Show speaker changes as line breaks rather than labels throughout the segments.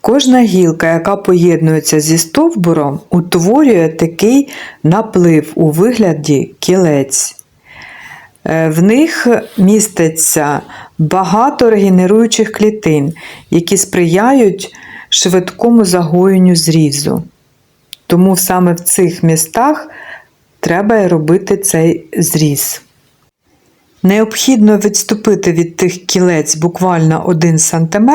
Кожна гілка, яка поєднується зі стовбуром, утворює такий наплив у вигляді кілець. Е, В них міститься багато регенеруючих клітин, які сприяють швидкому загоєнню зрізу. Тому саме в цих містах треба робити цей зріз. Необхідно відступити від тих кілець буквально 1 см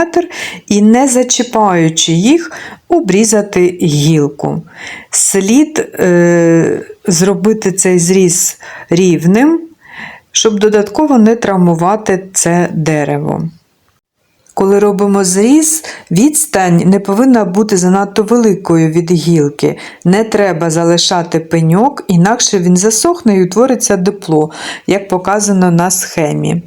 і, не зачіпаючи їх, обрізати гілку. Слід е, зробити цей зріз рівним, щоб додатково не травмувати це дерево. Коли робимо зріз, відстань не повинна бути занадто великою від гілки. Не треба залишати пеньок, інакше він засохне і утвориться дипло, як показано на схемі.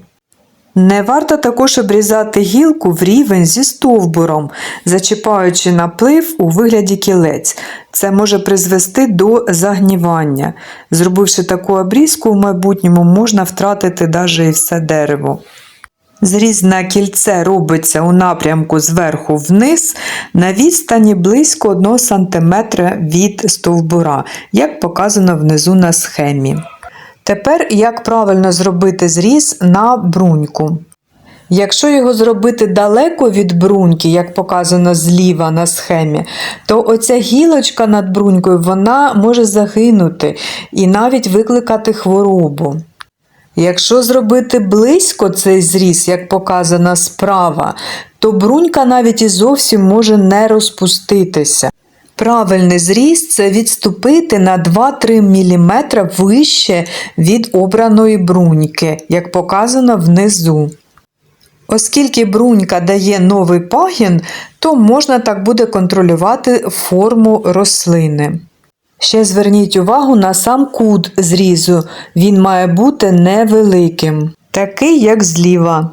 Не варто також обрізати гілку в рівень зі стовбуром, зачіпаючи наплив у вигляді кілець. Це може призвести до загнівання. Зробивши таку обрізку, в майбутньому можна втратити навіть все дерево. Зріз на кільце робиться у напрямку зверху вниз на відстані близько 1 см від стовбура, як показано внизу на схемі. Тепер як правильно зробити зріз на бруньку. Якщо його зробити далеко від бруньки, як показано зліва на схемі, то оця гілочка над брунькою вона може загинути і навіть викликати хворобу. Якщо зробити близько цей зріз, як показано справа, то брунька навіть і зовсім може не розпуститися. Правильний зріз це відступити на 2-3 мм вище від обраної бруньки, як показано внизу. Оскільки брунька дає новий пагін, то можна так буде контролювати форму рослини. Ще зверніть увагу на сам кут зрізу. Він має бути невеликим, такий як зліва.